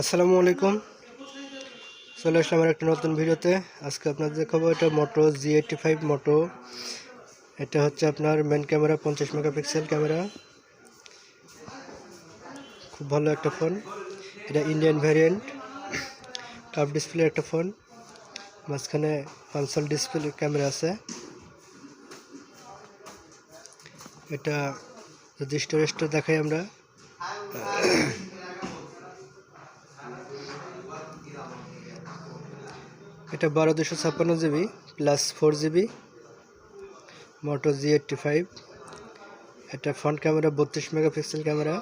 আসসালামু আলাইকুম। চলে আসলাম আমার একটা নতুন ভিডিওতে। আজকে আপনাদের দেখাবো এটা মোটো জি এইটটি ফাইভ মোটো এটা হচ্ছে আপনার মেন ক্যামেরা পঞ্চাশ মেগাপিক্সেল ক্যামেরা খুব ভালো একটা ফোন এটা ইন্ডিয়ান ভ্যারিয়েন্ট টাফ ডিসপ্লে একটা ফোন মাঝখানে কনসোল ডিসপ্লে ক্যামেরা আছে। এটা যদি স্টোরেজটা দেখাই আমরা। এটা বারো দুশো ছাপ্পান্ন GB plus four GB Moto G eighty five এটা ফ্রন্ট ক্যামেরা বত্রিশ মেগাপিক্সেল ক্যামেরা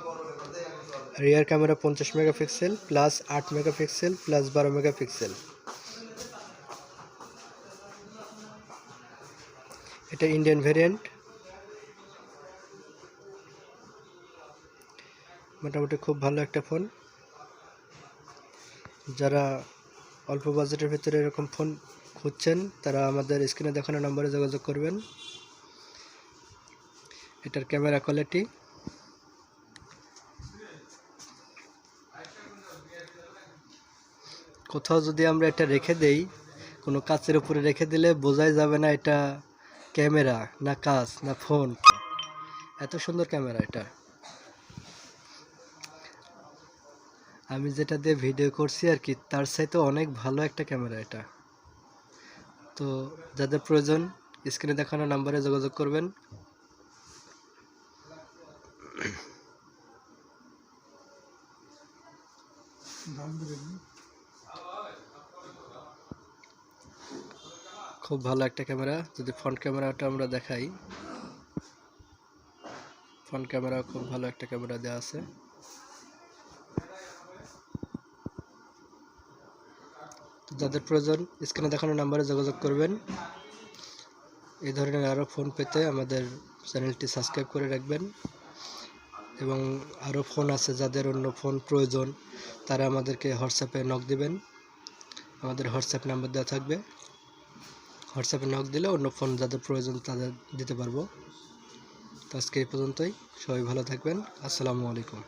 রিয়ার ক্যামেরা পঞ্চাশ মেগাপিক্সেল প্লাস আট মেগাপিক্সেল প্লাস বারো মেগাপিক্সেল এটা ইন্ডিয়ান ভ্যারিয়েন্ট মোটামুটি খুব ভালো একটা ফোন। যারা অল্প বাজেটের ভিতরে এরকম ফোন খুঁজছেন, তারা আমাদের স্ক্রিনে দেখানো নম্বরে যোগাযোগ করবেন। এটার ক্যামেরা কোয়ালিটি কোথাও যদি আমরা এটা রেখে দেই, কোনো কাচের উপরে রেখে দিলে বোঝাই যাবে না এটা ক্যামেরা না কাচ, না ফোন এত সুন্দর ক্যামেরা এটা। আমি যেটা দিয়ে ভিডিও করছি আর কি তার সাথে অনেক ভালো একটা ক্যামেরা এটা। তো যাদের প্রয়োজন স্ক্রিনে দেখানো নাম্বারে যোগাযোগ করবেন। খুব ভালো একটা ক্যামেরা যদি ফ্রন্ট ক্যামেরাটা আমরা দেখাই। ফ্রন্ট ক্যামেরা খুব ভালো একটা ক্যামেরা দেওয়া আছে। যাদের প্রয়োজন, স্ক্রিনে দেখানো নাম্বারে যোগাযোগ করবেন। এই ধরনের আরও ফোন পেতে আমাদের চ্যানেলটি সাবস্ক্রাইব করে রাখবেন। এবং আরও ফোন আছে যাদের অন্য ফোন প্রয়োজন, তারা আমাদেরকে হোয়াটসঅ্যাপে নক দিবেন। আমাদের হোয়াটসঅ্যাপ নাম্বার দেওয়া থাকবে। হোয়াটসঅ্যাপে নক দিলে অন্য ফোন যাদের প্রয়োজন, তাদের দিতে পারব। তো আজকে এই পর্যন্তই। সবাই ভালো থাকবেন। আসসালামু আলাইকুম।